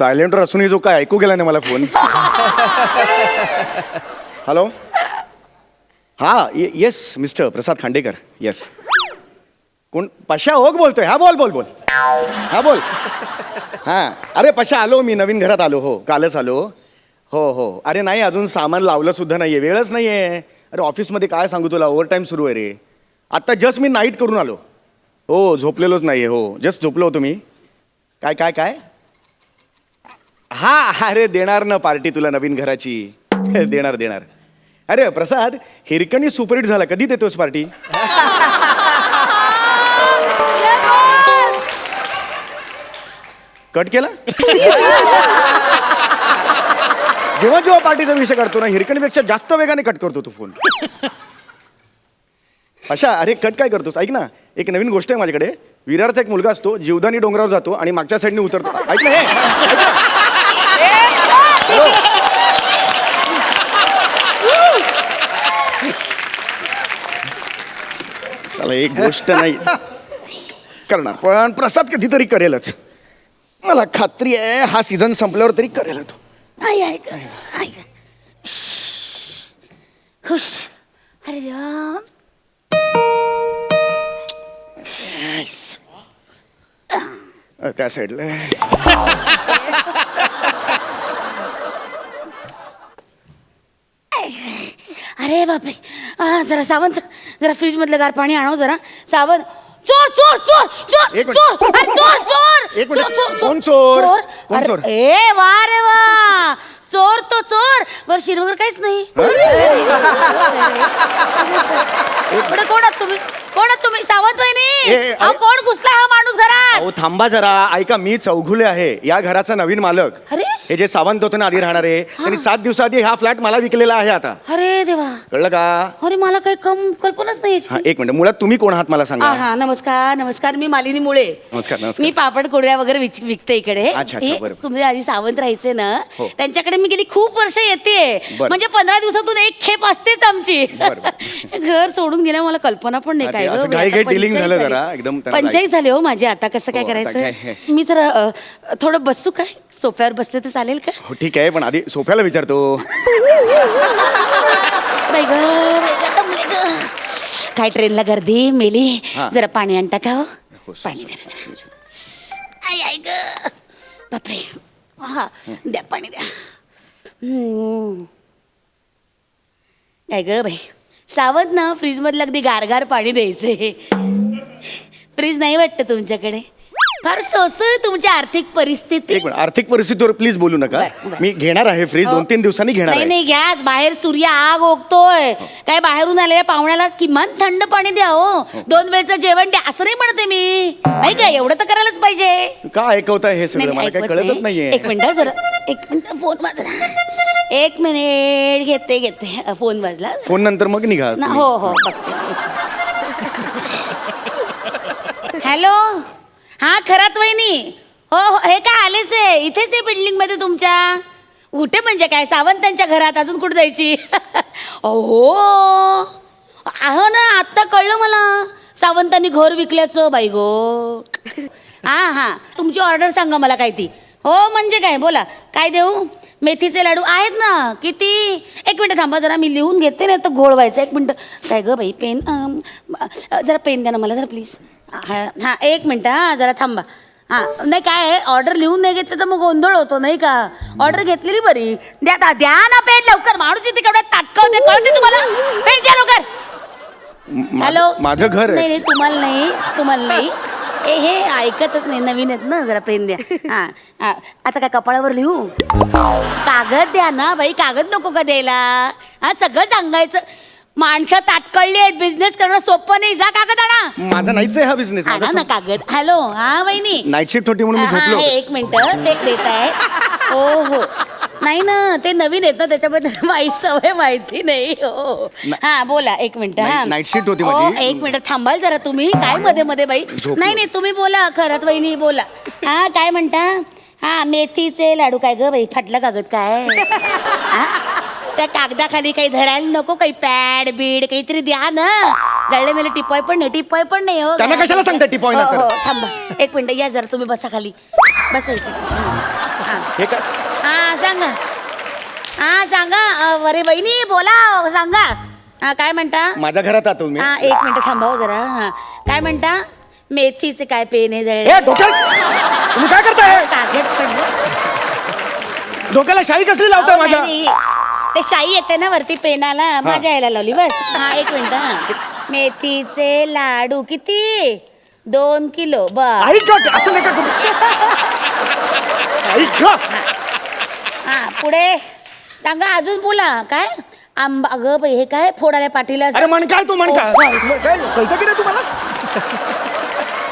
सायलेंटवर असूनही जो काय ऐकू गेला नाही मला फोन. हॅलो हा yes mister Prasad Khandekar. Yes कोण? पशा ओक बोलतोय. हा बोल बोल बोल. हा बोल. हा. अरे पशा आलो मी. नवीन घरात आलो. हो कालच आलो. हो हो. अरे नाही अजून सामान लावलं सुद्धा आहे वेळच नाही आहे अरे ऑफिसमध्ये काय सांगू तुला? ओव्हरटाईम सुरू आहे रे. आत्ता जस्ट मी नाईट करून आलो. हो झोपलेलोच नाही आहे हो जस्ट झोपलो होतो मी. काय काय काय? हा अरे देणार ना पार्टी तुला नवीन घराची. देणार देणार. अरे प्रसाद हिरकणी सुपरहिट झाला. कधी देतोस पार्टी? कट केला? जेव्हा जेव्हा पार्टीचा विषय काढतो ना हिरकणीपेक्षा जास्त वेगाने कट करतो तू फोन. अशा अरे कट काय करतोस? ऐक ना एक नवीन गोष्ट आहे माझ्याकडे. विरारचा एक मुलगा असतो जीवदानी डोंगरावर जातो आणि मागच्या साईडने उतरतो. ऐक ना हे ऐक ना. चला एक गोष्ट नाही. करणार पण प्रसाद कधीतरी करेलच. मला खात्री आहे हा सीझन संपल्यावर तरी करेल तो. आई ऐक ऐक खुश अरे देवा त्या साईडला अरे बापरे. आ, जरा सावंत जरा फ्रीज मधलं गार पाणी आणव जरा. सावंत चोर चोर चोर चोर एक मिनिट. चोर अरे चोर चोर एक मिनिट. चोर, चोर, कोण चोर? कोण अरे, चोर? ए वा रे वा. चोर तो चोर. शिर वगैरे काहीच नाही. पुढे कोण आहात तुम्ही? कोण आहात तुम्ही? सावंत वहिनी. ए, ए, अहो, अरे- कोण घुसला हा माणूस घरात? अहो थांबा जरा. ऐका मी चौघुले आहे. या घराचा नवीन मालक. अरे? हे जे सावंत होते ना आधी राहणारे त्यांनी सात दिवसाआधी हा फ्लॅट मला विकलेला आहे आता. अरे देवा. कळलं का? अरे मला काही कम कल्पनाच नाही हा. एक मिनिट. मुळात तुम्ही कोण आहात मला सांगा. हा नमस्कार नमस्कार. मी मालिनी मुळे. नमस्कार, नमस्कार. मी पापड कोड्या वगैरे विच- विकते इकडे. अच्छा, अच्छा, हे बरं. तुम्ही आधी सावंत राहायचे ना हो. त्यांच्याकडे मी गेली खूप वर्ष येते. बरं. म्हणजे पंधरा दिवसातून एक खेप असतेच आमची. बरं, घर सोडून गेल्या मला कल्पना पण नाही हा, काय. ते असं dealing झालं झाली. जरा, एकदम त्यांना पंचायत झाली हो माझी. आता कसं काय हो, आता करायचं? काय? मी जरा अ, थोडं बसू काय? सोफ्यावर बसले तर चालेल का? हो ठीक आहे पण आधी सोफ्याला विचारतो. बाई गं, बाई गं, दमले गं. काय ट्रेनला गर्दी मेली? हा. जरा पाणी आणता का हो? हो, पाणी द्या ना. आई आई ग. बापरे. हा द्या पाणी द्या. हम्म. काय ग बाई? सावध ना फ्रीज मधलं अगदी गारगार पाणी द्यायचे फ्रीज नाही वाटतं तुमच्याकडे? फार सोसळ तुमची आर्थिक परिस्थिती. एक मिनिट आर्थिक परिस्थितीवर प्लीज बोलू नका. बरं, बरं. मी घेणार आहे फ्रीज हो. दोन तीन दिवसांनी घेणार नाही आहे. नाही घ्याच बाहेर सूर्य आग ओकतोय. काय बाहेरून आलेल्या पाहुण्याला किमान थंड पाणी द्या हो. दोन वेळचं जेवण द्या असं नाही म्हणते मी. नाही काय एवढं तर करायलाच पाहिजे. का ऐकवताय हे सगळं? मला काही ऐकवत कळतच नाही. नाहीये. एक मिनिट जरा एक मिनिट फोन वाजला. एक मिनिट घेते घेते. अ, फोन वाजला. फोन नंतर मग निघा ना तुम्ही. हो हो बघते. हॅलो? हा खरात वहिनी. हो हो हे काय आलेच आहे. इथेच आहे बिल्डिंगमध्ये तुमच्या. कुठे म्हणजे काय? सावंतांच्या घरात अजून कुठे जायची? हो अहो ना आत्ता कळलं मला. सावंतांनी घर विकल्याचं बाई गो. हा हा. तुमची ऑर्डर सांगा मला काय ती हो म्हणजे काय? बोला. काय देऊ? मेथीचे लाडू आहेत ना किती? एक मिनिट थांबा जरा मी लिहून घेते ना तर घोळ व्हायचं. एक मिनिट. काय ग बाई पेन? अ, जरा पेन द्या ना मला जरा प्लीज हां हां एक मिनिट हां जरा थांबा. हां नाही काय ऑर्डर लिहून नाही घेतलं तर मग गोंधळ होतो नाही का? ऑर्डर घेतलेली बरी. द्या दा- द्या ना पेन लवकर. माणूस इथे केवढ्या ताटकवते कळते तुम्हाला? पेन द्या लवकर. म- माझं- हॅलो माझं घर नाही तुम्हाला नाही तुम्हाला नाही. ए हे ऐकतच नाही. नवीन आहेत ना जरा पेन द्या. हा हा. आता काय कपाळावर लिहू? कागद द्या ना बाई. कागद नको का द्यायला? हा सगळं सांगायचं. माणसं ताटकळली आहेत. बिझनेस करणं सोपं नाही. जा कागद आणा. माझा नाहीच आहे हा बिझनेस आणा ना कागद. हॅलो हा वहिनी. नाईट शिफ्ट होती म्हणून मी हा, झोपलो हे होतो. एक मिनिट. ते देत आहे. हो हो नाही ना ते नवीन ना त्याच्याबद्दल माहीत सवय माहिती नाही हो. हा बोला एक मिनिट हा. नाईट- शिफ्ट होती हो. एक मिनिट थांबाल जरा तुम्ही. काय मध्ये मध्ये बाई? झोपलो. नाही नाही तुम्ही बोला खरंच वहिनी बोला. हा काय म्हणता? हा मेथीचे लाडू काय ग बाई? फाटला कागद काय? हा? त्या कागदाखाली काही धरायला नको काही पॅड बीड काहीतरी द्या ना. जळले मेले टिपॉय पण नाही टिपॉय पण नाही हो. त्यांना कशाला सांगता टिपॉय हो, नंतर? हो, थांबा. एक मिनिट या जरा तुम्ही बसा खाली. बसा इथे. हा. हे काय? हा सांगा. हा सांगा. अ, अरे बहिणी बोला सांगा. हा काय म्हणता? माझ्या घरात आहात तुम्ही? हा एक मिनिट थांबाव जरा. हा. काय म्हणता? मेथीचे काय पेन हे जळले? डोक्यात! तुम्ही काय करताय? कागद पडलं डोक्याला शाई कसली लावताय अहो, माझ्या? नाही, नाही. ते शाई येते ना वरती पेनाला. माझ्या यायला लावली बस. हा एक मिनिट हा. मेथीचे लाडू किती? दोन किलो ग, असं नका करू. ऐक ग. हा पुढे. सांगा अजून बोला काय? आंबा अगं बाई हे काय फोडाल्या पाठीला अरे म्हण काय तू म्हण काय sorry. काय कळतं की नाही तुम्हाला?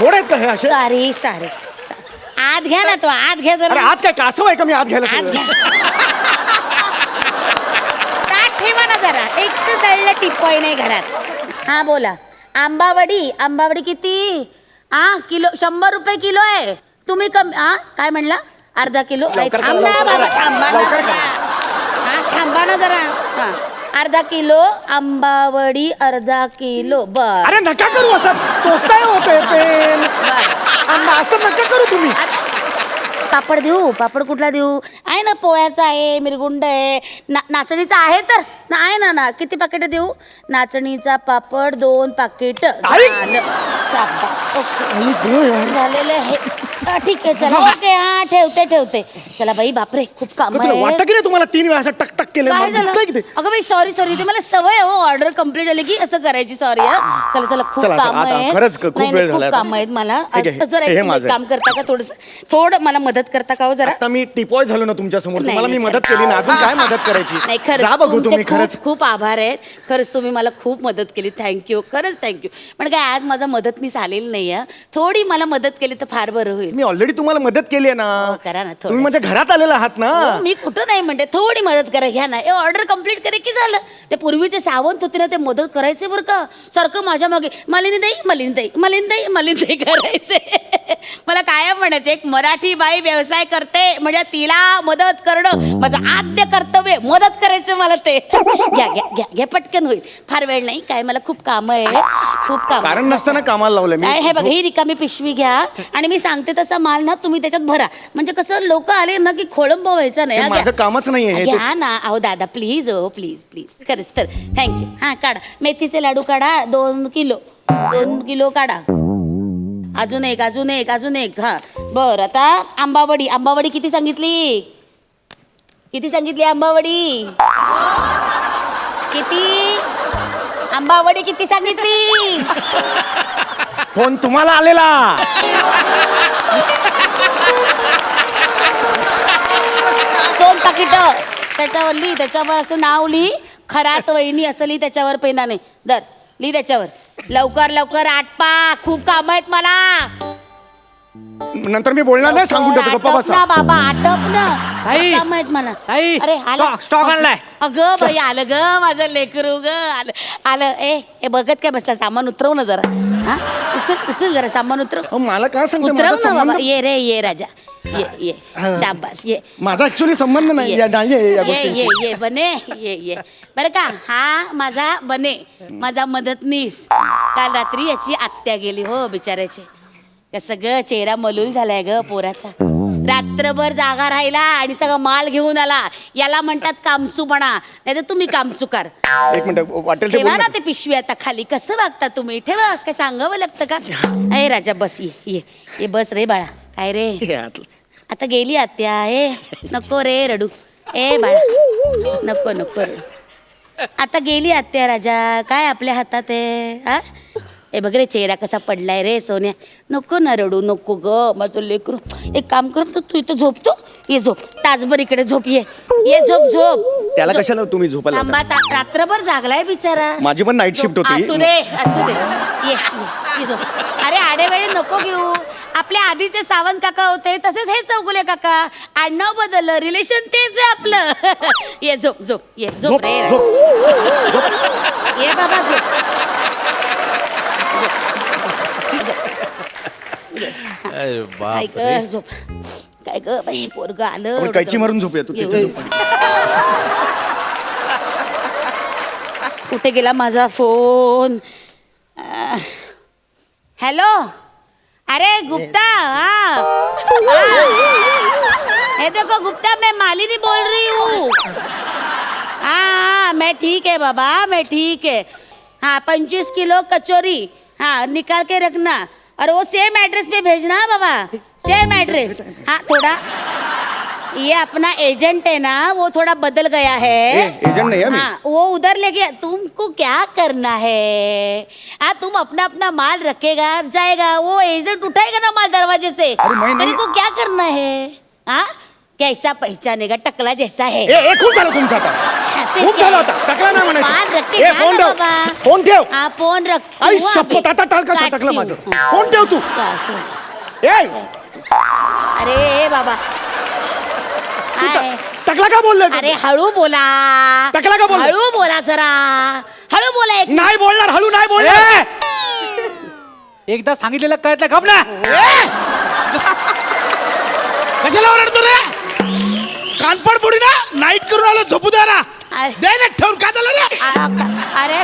थोडे आहेत का हे असे? सॉरी सॉरी आत घ्या ना तो आत घ्या अरे जरा आत काय कासव आहे का मी आत घ्यायला आत सगळं? घ्या. ताट ठेवा ना जरा. एक तर जळलं टिप्पॉई नाही घरात. हा बोला. आंबावडी आंबावडी किती? हा किलो शंभर रुपये किलो आहे. तुम्ही कमी हा काय म्हणला? अर्धा किलो. थांब ना लवकर बाबा करा. थांबा ना. लवकर जरा. हा थांबा ना जरा. हा. अर्धा किलो आंबावडी अर्धा किलो बर अरे नका करू असं. टोचताय होते पेन. असं नका करू तुम्ही. पापड देऊ? पापड कुठला देऊ? आहे ना पोळ्याचा आहे मिरगुंड आहे. ना नाचणीचा आहे तर. ना आहे ना ना. किती पाकिट देऊ? नाचणीचा पापड दोन पाकिट आई! झालं. शाबास. ओके. झालेलं आहे. हा, ठीक आहे चला. ओके हा ठेवते ठेवते. चला बाई बापरे खूप काम तुला आहे. वाटतं की नाही तुम्हाला तीन वेळा असं टक टक केलं? काय की ते? अगं बाई सॉरी सॉरी ते मला सवय हो. ऑर्डर कंप्लीट झाली की असं करायची सॉरी चला चला खूप चला, चला, काम आता आहेत खरंच खूप नाही, वेळ नाही, खूप काम. आहेत मला. ठीक आहे, जरा हे एक. काम करता का थोडस? थोडं मला मदत करता का हो जरा? आता मी टिपॉय झालो ना तुमच्यासमोर. नाही, तुम्हाला मी नाही, मदत केली ना अजून काय मदत नाही करायची खरंच जा बघू तुमचे तुम्ही खूप- खरंच. खूप आभार आहेत. खरंच तुम्ही मला खूप मदत केली. थँक्यू खरंच थँक्यू पण काय आज माझा मदतनीस आलेली नाही आहे थोडी मला मदत केली तर फार बरं होईल. मी ऑलरेडी तुम्हाला मदत केली आहे हो, ना करा ना थोडं. तुम्ही माझ्या घरात आलेला आहात ना. हो, मी कुठं नाही म्हणते थोडी मदत करा. घ्या ना. ऑर्डर कंप्लीट करे की झालं? ते पूर्वीचे सावंत होते ना ते मदत करायचे बरं का? सारखं माझ्या मागे मलिनीताई मलिनीताई मलिनीताई मलिनीताई करायचे. मला कायम म्हणायचे एक मराठी बाई व्यवसाय करते म्हणजे तिला मदत करणं माझं आद्य कर्तव्य मदत करायचं मला ते. घ्या घ्या घ्या घ्या पटकन होईल. फार वेळ नाही काय मला खूप काम आहे खूप काम कारण नसताना कामाला लावलं काय हे मी बघा ही रिकामी पिशवी घ्या. आणि मी सांगते तसा माल ना तुम्ही त्याच्यात भरा. म्हणजे कसं लोक आले ना की खोळंब व्हायचं नाही. हे हा, माझं घ्या. कामच नाहीये हे. घ्या ना. अहो दादा प्लीज हो प्लीज प्लीज खरंच तर थँक्यू हा काढा. मेथीचे लाडू काढा दोन किलो. दोन किलो काढा. अजून एक अजून एक अजून एक. हा. बर आता आंबावडी. आंबावडी किती सांगितली? किती सांगितली आंबावडी? किती? आंबावडी किती सांगितली? फोन तुम्हाला आलेला? दोन पाकिट. त्याच्यावर लिही त्याच्यावर असं नाव लिही खरात वहिनी असं लिही त्याच्यावर पेनाने. दर लिही त्याच्यावर. लवकर लवकर आटपा. खूप काम आहेत मला. नंतर मी बोलणार नाही सांगून ठेवतो गप्पा आटप बसा. ना बाबा आटप ना. ताई, काम आहेत मला ताई, अरे आलं. स्टॉक- स्टॉक आणलाय. अगं बाई आलं ग माझं लेकरू ग. आलं आलं. ए ए बघत काय बसला? सामान उतरव ना जरा. हा? उचल उचल जरा सामान उतरव. अहो, मला काय सांगते उतरव माझा ना बाबा. संबंध ये रे ये राजा. ये ये. हा. शाबास. ये. माझा ऍक्च्युली संबंध नाही. ये. या- नाही आहे या ये ये गोष्टींशी ये बने. ये ये. बरं का? हा माझा बने. माझा मदतनीस. काल रात्री याची आत्या गेली हो बिचाऱ्याची. कसं ग चेहरा मलूल झालाय ग पोराचा. रात्रभर जागा राहिला आणि सगळं माल घेऊन आला. याला म्हणतात कामसूपणा. नाही तर तुम्ही कामचुकार. एक मिनिट वाटेल ते ठेवा बोल ना ते पिशवी आता खाली. कसं वागता तुम्ही? ठेवा काय सांगावं लागतं का? अरे राजा बस ये ये ये बस रे बाळा. काय रे. आता गेली आत्या ए नको रे रडू. ए बाळा नको नको रडू. आता गेली आत्या राजा. काय आपल्या हातात आहे हा? ए बघ रे चेहरा कसा पडलाय रे सोन्या. नको ना रडू नको ग. माझं लेकरू एक काम करतो तू इथं झोपतो ये झोप. तासभर इकडे झोप ये. ये झोप झोप. त्याला झोप. कशाला तुम्ही झोपायला थांबा ता- रात्रभर जागलाय बिचारा. माझी पण नाईट शिफ्ट होती. असू दे असू दे. ये झोप. अरे आडेवेळे नको घेऊ. आपल्या आधीचे सावंत काका होते तसेच हे चौगुले काका. आडनाव बदललं रिलेशन तेच आहे आपलं. ये झोप झोप. ये झोप झोप रे. झोप. ये बाबा झोप. अरे काय बाप ग झोप. काय ग बाई पोरग आलं आपण कैची मारून झोपूया तू तिथे झोप. कुठे गेला माझा फोन? हॅलो? अरे गुप्ता हा. हा. ये देखो गुप्ता मैं मालिनी बोल रही हूँ. हाँ हाँ मैं ठीक है बाबा मैं ठीक है. हाँ पंचवीस किलो कचौरी. हाँ निकाल के रखना. और वो सेम एड्रेस पे भेजना हाँ बाबा सेम एड्रेस हाँ थोड़ा ये अपना एजेंट है ना वो थोड़ा बदल गया है। ए, एजेंट नहीं है। हाँ वो उधर लेके तुमको क्या करना है? हाँ तुम अपना अपना माल रखेगा जाएगा वो एजेंट उठाएगा ना माल दरवाजे से। अरे मैं नहीं- को क्या करना है? हाँ कैसा पहचानेगा? टकला जैसा है। ए ए खूप झालं तुमचं आता फिर खूप क्या झालं? आता टकला नाही माल रख के म्हणायचं ए जा फोन ना ठेव बाबा. फोन ठेव हाँ फोन रख आई शपथ आता टाळ का टकलं माझं फोन ठेव तू ए अरे ए बाबा टकला का बोलले अरे हळू बोला टकला का बोलला? हळू बोला जरा हळू बोला एक नाही बोलणार हळू नाही बोलणार एकदा सांगितलेलं कळत नाही ना कशाला ओरडतो रे कानपड बुडी ना नाईट करून आलो झोपू द्या ना. दे ना ठेवून काय झालं रे? आ- अरे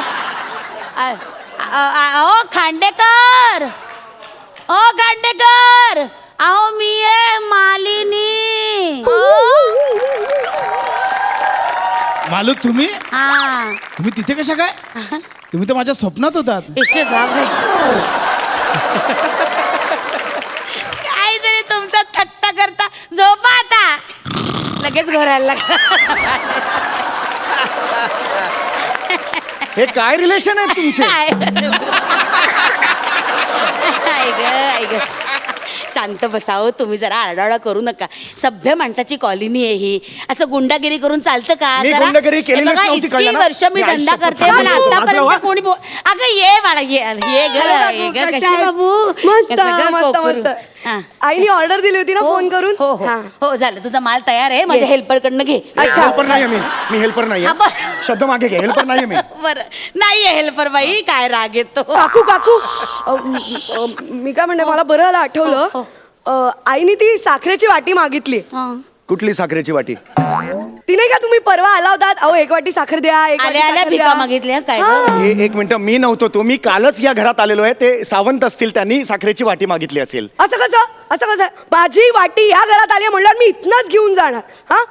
अ- अ- अ- ओ खांडेकर. ओ खांडेकर. अहो मी आहे मालिनी. मालूक तुम्ही? हा. तुम्ही तिथे कशा काय? तुम्ही तर माझ्या स्वप्नात होतात. इशे काहीतरी तुमचा थट्टा करता. झोपा आता. लगेच घोरायला लागला हे काय रिलेशन आहे तुमचे शांत बसावं तुम्ही जरा आरडाओरडा करू नका सभ्य माणसाची कॉलनी आहे ही असं गुंडागिरी करून चालतं का मी जरा- गुंडागिरी केलेलीच हे बघा, नव्हती, इतकी कळलं ना? वर्ष मी मी धंदा आयुष्यात करते मला चालू. कोणी बोल अगं ये बाळा ये ये ग हॅलो ये ग कशा कशी आहेत? बाबू मस्त कसं ग, मस्त कोकरू? मस्त हा. आईने ऑर्डर दिली होती ना हो, फोन करून? हो हो. हा. हो झालं. तुझा माल तयार आहे. माझ्या Yes. हेल्पर कडनं घे. अच्छा. हेल्पर नाही मी. मी हेल्पर नाही हा, बरं. शब्द मागे घे. हेल्पर नाही मी. बर. नाहीये हेल्पर बाई. काय राग येतो? काकू काकू. अ, म- अ, मी काय म्हणते मला बरं झालं हो, आठवलं हो. अ, आईने ती साखरेची वाटी मागितली. हा. कुठली साखरेची वाटी? ती नाही का तुम्ही परवा आला होतात अहो एक वाटी साखर द्या एक वाटी आल्या आल्या साखर भिका द्या. मागितल्या काय. गं? हे एक मिनिट मी नव्हतो तो. मी कालच या घरात आलेलो आहे. ते सावंत असतील त्यांनी साखरेची वाटी मागितली असेल. असं कसं? असं कसं? माझी वाटी या घरात आली म्हणल्यावर मी इथनच घेऊन जाणार. हा?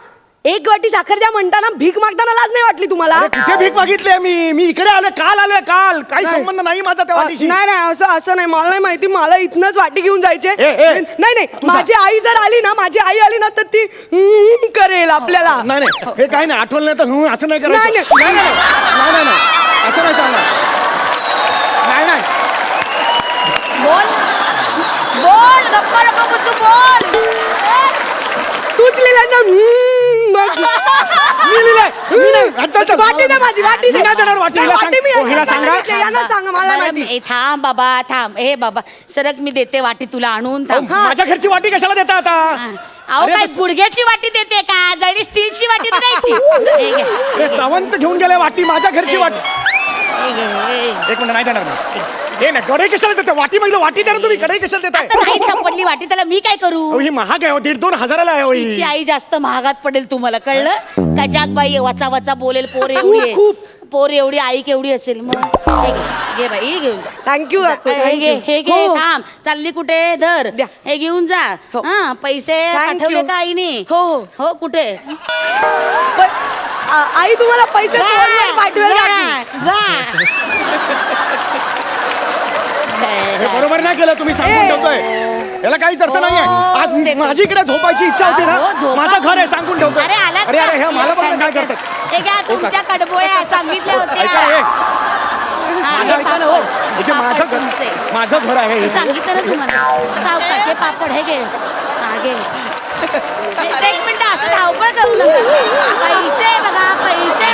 एक वाटी साखर द्या म्हणताना भीक मागताना लाज नाही वाटली तुम्हाला? अरे कुठे भीक मागितली मी? मी इकडे आलोय काल आलोय काल. काही नाही. संबंध नाही माझा त्या वाटीशी. नाही नाही असं असं नाही. मला नाही माहिती. मला इथनच वाटी घेऊन जायचे. ए, ए, नाही नाही. तुझा- माझी आई जर आली ना माझी आई आली ना तर ती हम्म करेल आपल्याला. नाही नाही. हे काय नाही. आठवण नाही तर हं, असं नाही करायचं. नाही, नाही. नाही नाही. नाही, नाही. असं नाही चालणार. नाही नाही. बोल. बोल. गप्पा नको बसू बोल. तूच लिहिलं ना? हम्म, मग. मी लिहिलंय. मी नाही. अच्छा, अच्छा. वाटी दे माझी वाटी मी दे नाही देणार वाटी. हिला वाटी सांग. मी हो, हिला सांगा. सांगितली, यांना सांगा मला बरं, माहिती ए, थांब बाबा थांब हे बाबा सरक मी देते वाटी तुला आणून थांब माझ्या घरची वाटी कशाला देता आता अहो अरे काय तसं- गुडघ्याची वाटी देते का? जळी स्टीलची वाटी तर द्यायची. हे सावंत घेऊन गेले वाटी माझ्या घरची वाटी. हे हे. एक मिनिट नाही देणार मी. हे कडे कशाला देता वाटी मागली वाटी द्या ना तुम्ही कडे कशाला देताय? आता नाही संपडली वाटी त्याला मी काय करू? ही महाग आहे हो, दीड दोन हजाराला आहे हो ही. तिची आई जास्त महागात पडेल तुम्हाला कळलं? का जागबाई वाचा वाचा बोलेल पोर एवढी आहे. खूप. पोर एवढी आई केवढी असेल? मग हे घे घे बाई हे घेऊन जा. थँक्यू काकू हे घे थँक्यू हे घे थांब. चालली कुठे? धर. द्या. हे घेऊन जा. हो. हा पैसे Thank पाठवले you. का आईने? हो, हो. हो कुठे? आई तुम्हाला पैसे फोनवर पाठवेल काकू. जा, जा. हे बरोबर नाही केलं तुम्ही सांगून. ठेवतोय. याला काहीच अर्थ हो, नाहीये आज. माझी इकडे झोपायची इच्छा होती ना. घर आहे सांगून ठेवतो अरे अरे अरे हे मला बघा काय करतात. हे घ्या हो तुमच्या कडबोळ्या सांगितल्या होते होत्या हो. माझं घर आहे सांगितलं तुम्हाला. सावकाश हो हे पापड हे घे. हा एक मिनिट असं धावपळ करू नका. पैसे बघा पैसे.